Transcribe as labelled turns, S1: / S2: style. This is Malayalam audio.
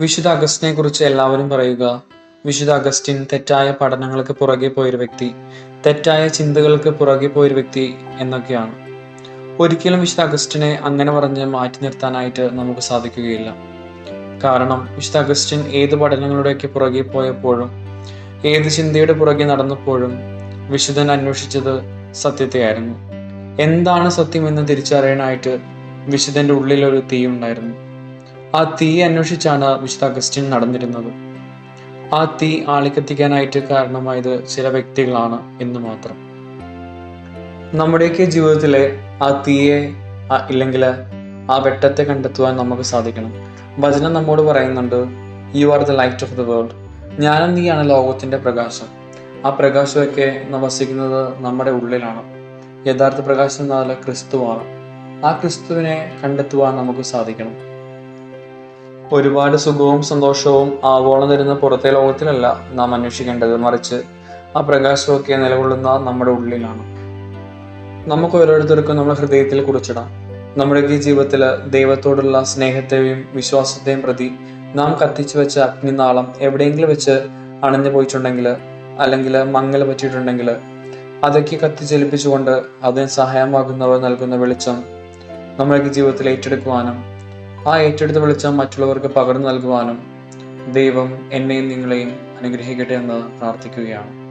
S1: വിശുദ്ധ അഗസ്റ്റിനെ കുറിച്ച് എല്ലാവരും പറയുക. വിശുദ്ധ അഗസ്റ്റിൻ തെറ്റായ പഠനങ്ങൾക്ക് പുറകെ പോയൊരു വ്യക്തി തെറ്റായ ചിന്തകൾക്ക് പുറകെ പോയൊരു വ്യക്തി എന്നൊക്കെയാണ്. ഒരിക്കലും വിശുദ്ധ അഗസ്റ്റിനെ അങ്ങനെ പറഞ്ഞ് മാറ്റി നിർത്താനായിട്ട് നമുക്ക് സാധിക്കുകയില്ല. കാരണം വിശുദ്ധ അഗസ്റ്റിൻ ഏത് പഠനങ്ങളുടെയൊക്കെ പുറകെ പോയപ്പോഴും ഏത് ചിന്തയുടെ പുറകെ നടന്നപ്പോഴും വിശുദ്ധൻ അന്വേഷിച്ചത് സത്യത്തെയായിരുന്നു. എന്താണ് സത്യമെന്ന് തിരിച്ചറിയാനായിട്ട് വിശുദ്ധന്റെ ഉള്ളിലൊരു ഒരു തീ ഉണ്ടായിരുന്നു ആ തീ അന്വേഷിച്ചാണ് വിശുദ്ധ അഗസ്റ്റിൻ നടന്നിരുന്നത്. ആ തീ ആളിക്കത്തിക്കാനായിട്ട് കാരണമായത് ചില വ്യക്തികളാണ് എന്ന് മാത്രം. നമ്മുടെയൊക്കെ ജീവിതത്തിലെ ആ തീയെ ഇല്ലെങ്കിൽ ആ വെട്ടത്തെ കണ്ടെത്തുവാൻ നമുക്ക് സാധിക്കണം. വചനം നമ്മോട് പറയുന്നുണ്ട് you are the light of the world ഞാനും നീയാണ് ലോകത്തിന്റെ പ്രകാശം. ആ പ്രകാശമൊക്കെ വസിക്കുന്നത് നമ്മുടെ ഉള്ളിലാണ്. യഥാർത്ഥ പ്രകാശം എന്നാൽ ക്രിസ്തുവാണ്. ആ ക്രിസ്തുവിനെ കണ്ടെത്തുവാൻ നമുക്ക് സാധിക്കണം. ഒരുപാട് സുഖവും സന്തോഷവും ആവോളം തരുന്ന പുറത്തെ ലോകത്തിലല്ല നാം അന്വേഷിക്കേണ്ടത്. മറിച്ച് ആ പ്രകാശമൊക്കെ നിലകൊള്ളുന്ന നമ്മുടെ ഉള്ളിലാണ്. നമുക്ക് ഓരോരുത്തർക്കും നമ്മുടെ ഹൃദയത്തിൽ കുറിച്ചിടാം. നമ്മുടെ ഈ ജീവിതത്തിൽ ദൈവത്തോടുള്ള സ്നേഹത്തെയും വിശ്വാസത്തെയും പ്രതി നാം കത്തിച്ചു വെച്ച അഗ്നിനാളം എവിടെയെങ്കിലും വെച്ച് അണഞ്ഞു പോയിട്ടുണ്ടെങ്കിൽ അല്ലെങ്കിൽ മങ്ങൽ പറ്റിയിട്ടുണ്ടെങ്കിൽ അതൊക്കെ കത്തിച്ചേൽപ്പിച്ചുകൊണ്ട് അതിന് സഹായമാകുന്നവർ നൽകുന്ന വെളിച്ചം നമ്മുടെ ജീവിതത്തിൽ ഏറ്റെടുക്കുവാനും ആ ഏറ്റെടുത്ത വെളിച്ചം മറ്റുള്ളവർക്ക് പകർന്നു നൽകുവാനും ദൈവം എന്നെയും നിങ്ങളെയും അനുഗ്രഹിക്കട്ടെ എന്ന് പ്രാർത്ഥിക്കുകയാണ്.